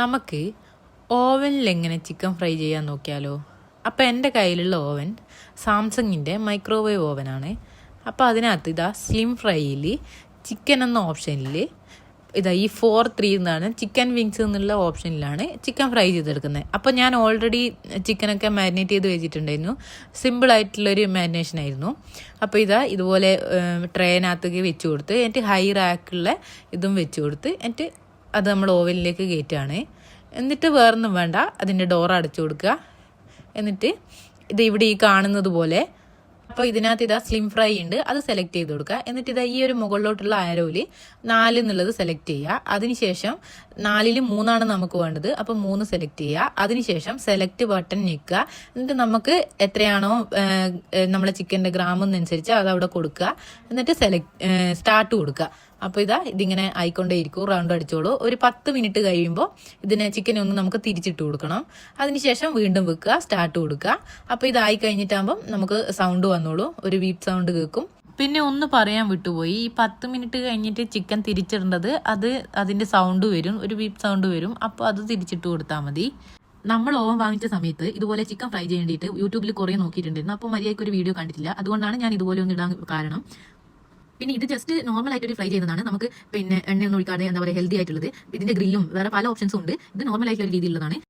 നമുക്ക് ഓവനിൽ എങ്ങനെ ചിക്കൻ ഫ്രൈ ചെയ്യാൻ നോക്കിയാലോ? അപ്പോൾ എന്റെ കയ്യിലുള്ള ഓവൻ സാംസങ്ങിന്റെ മൈക്രോവേവ് ഓവനാണ്. അപ്പോൾ അതിനകത്ത് ഇതാ സ്ലിം ഫ്രൈയിൽ ചിക്കൻ എന്ന ഓപ്ഷനിൽ ഇതാ ഈ ഫോർ ത്രീ എന്നാണ് ചിക്കൻ വിങ്സ് എന്നുള്ള ഓപ്ഷനിലാണ് ചിക്കൻ ഫ്രൈ ചെയ്തെടുക്കുന്നത്. അപ്പോൾ ഞാൻ ഓൾറെഡി ചിക്കനൊക്കെ മാരിനേറ്റ് ചെയ്ത് വെച്ചിട്ടുണ്ടായിരുന്നു. സിമ്പിൾ ആയിട്ടുള്ളൊരു മാരിനേഷൻ ആയിരുന്നു. അപ്പോൾ ഇതാ ഇതുപോലെ ട്രെയിനകത്തേക്ക് വെച്ച് കൊടുത്ത് എന്നിട്ട് ഹൈ റാക്കുള്ള ഇതും വെച്ച് കൊടുത്ത് എന്നിട്ട് അത് നമ്മൾ ഓവനിലേക്ക് കയറ്റുകയാണ്. എന്നിട്ട് വേറൊന്നും വേണ്ട. അതിന്റെ ഡോർ അടച്ചു കൊടുക്കുക. എന്നിട്ട് ഇത് ഇവിടെ ഈ കാണുന്നത് പോലെ അപ്പോൾ ഇതിനകത്ത് ഇതാ സ്ലിം ഫ്രൈ ഉണ്ട്. അത് സെലക്ട് ചെയ്ത് കൊടുക്കുക. എന്നിട്ട് ഇതാ ഈ ഒരു മുകളിലോട്ടുള്ള ആരോയിൽ നാല് എന്നുള്ളത് സെലക്ട് ചെയ്യുക. അതിനുശേഷം നാലിൽ മൂന്നാണ് നമുക്ക് വേണ്ടത്. അപ്പോൾ മൂന്ന് സെലക്ട് ചെയ്യുക. അതിനുശേഷം സെലക്ട് ബട്ടൺ ഞെക്കുക. എന്നിട്ട് നമുക്ക് എത്രയാണോ നമ്മളെ ചിക്കന്റെ ഗ്രാം എന്നനുസരിച്ച് അത് അവിടെ കൊടുക്കുക. എന്നിട്ട് സെലക്ട് സ്റ്റാർട്ട് കൊടുക്കുക. അപ്പോൾ ഇതാ ഇതിങ്ങനെ ആയിക്കൊണ്ടേയിരിക്കും. റൗണ്ട് അടിച്ചോളൂ. ഒരു പത്ത് മിനിറ്റ് കഴിയുമ്പോൾ ഇതിനെ ചിക്കനെ ഒന്ന് നമുക്ക് തിരിച്ചിട്ട് കൊടുക്കണം. അതിനുശേഷം വീണ്ടും വെക്കുക സ്റ്റാർട്ട് കൊടുക്കുക. അപ്പോൾ ഇതായി കഴിഞ്ഞിട്ടാകുമ്പം നമുക്ക് സൗണ്ട് വന്നോളൂ. ഒരു വീപ്പ് സൗണ്ട് കേൾക്കും. പിന്നെ ഒന്ന് പറയാൻ വിട്ടുപോയി. ഈ പത്ത് മിനിറ്റ് കഴിഞ്ഞിട്ട് ചിക്കൻ തിരിച്ചിടേണ്ടത് അത് അതിന്റെ സൗണ്ട് വരും. ഒരു വീപ്പ് സൗണ്ട് വരും. അപ്പോൾ അത് തിരിച്ചിട്ട് കൊടുത്താൽ മതി. നമ്മൾ ഓവൻ വാങ്ങിച്ച സമയത്ത് ഇതുപോലെ ചിക്കൻ ഫ്രൈ ചെയ്യേണ്ടിയിട്ട് യൂട്യൂബിൽ കുറേ നോക്കിയിട്ടുണ്ടായിരുന്നു. അപ്പോൾ മര്യാദയ്ക്ക് ഒരു വീഡിയോ കണ്ടിട്ടില്ല. അതുകൊണ്ടാണ് ഞാൻ ഇതുപോലെ ഒന്ന് ഇടാൻ കാരണം. പിന്നെ ഇത് ജസ്റ്റ് നോർമൽ ആയിട്ട് ഒരു ഫ്രൈ ചെയ്യുന്നതാണ്. നമുക്ക് പിന്നെ എണ്ണ ഒന്നും ഒഴിക്കാതെ എന്താ പറയുക ഹെൽത്തി ആയിട്ടുള്ളത്. ഇതിന്റെ ഗ്രില്ലും വേറെ പല ഓപ്ഷൻസും ഉണ്ട്. ഇത് നോർമൽ ആയിട്ടുള്ള രീതിയിലുള്ളതാണ്.